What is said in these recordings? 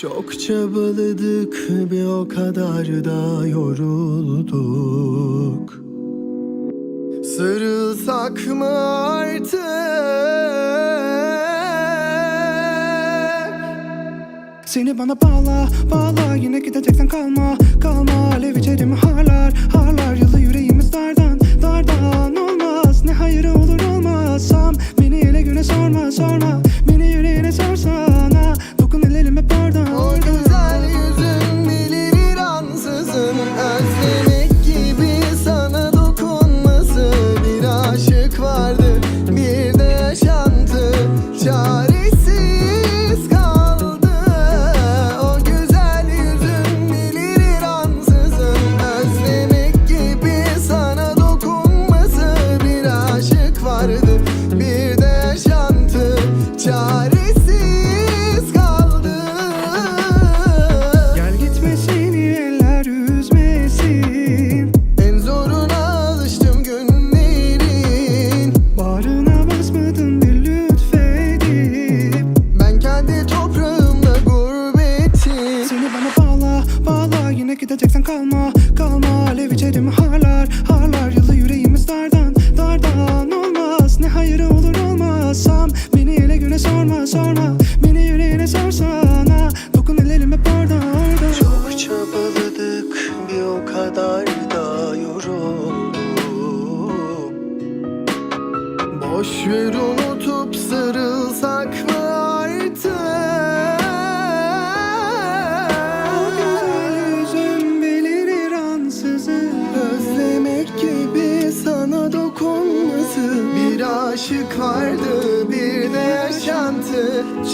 Çok çabaladık bir o kadar da yorulduk. Sarılsak mı artık? Seni bana bağla, bağla. Yine gideceksen kalma, kalma. Alev içerimi harlar, harlar. Yılı yüreğimiz dardan, dardan Olmaz, ne hayırı olur olmazsam Beni ele güne sorma, sorma. Beni vardı. Bir de yaşantı Çaresiz kaldı. Gel gitme seni eller üzmesin. En zoruna alıştım günlerin. Bağrına basmadın bir lütfedip. Ben kendi toprağımda gurbetim. Seni bana bağla, bağla. Yine gideceksen kalma, kalma. Alev içerimi harlar, harlar güne sorma, sorma. Beni yüreğine sorsana. Dokun ellerim hep orada, orada Çok çabaladık bir o kadar da yorulduk. Boş ver unutup sarılsak mı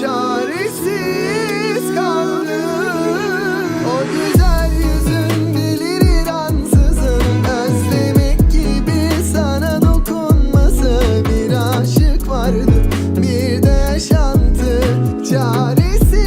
Çaresiz kaldı. O güzel yüzün delirir ansızın Özlemek gibi sana dokunması Bir aşık vardı bir de yaşantı Çaresiz.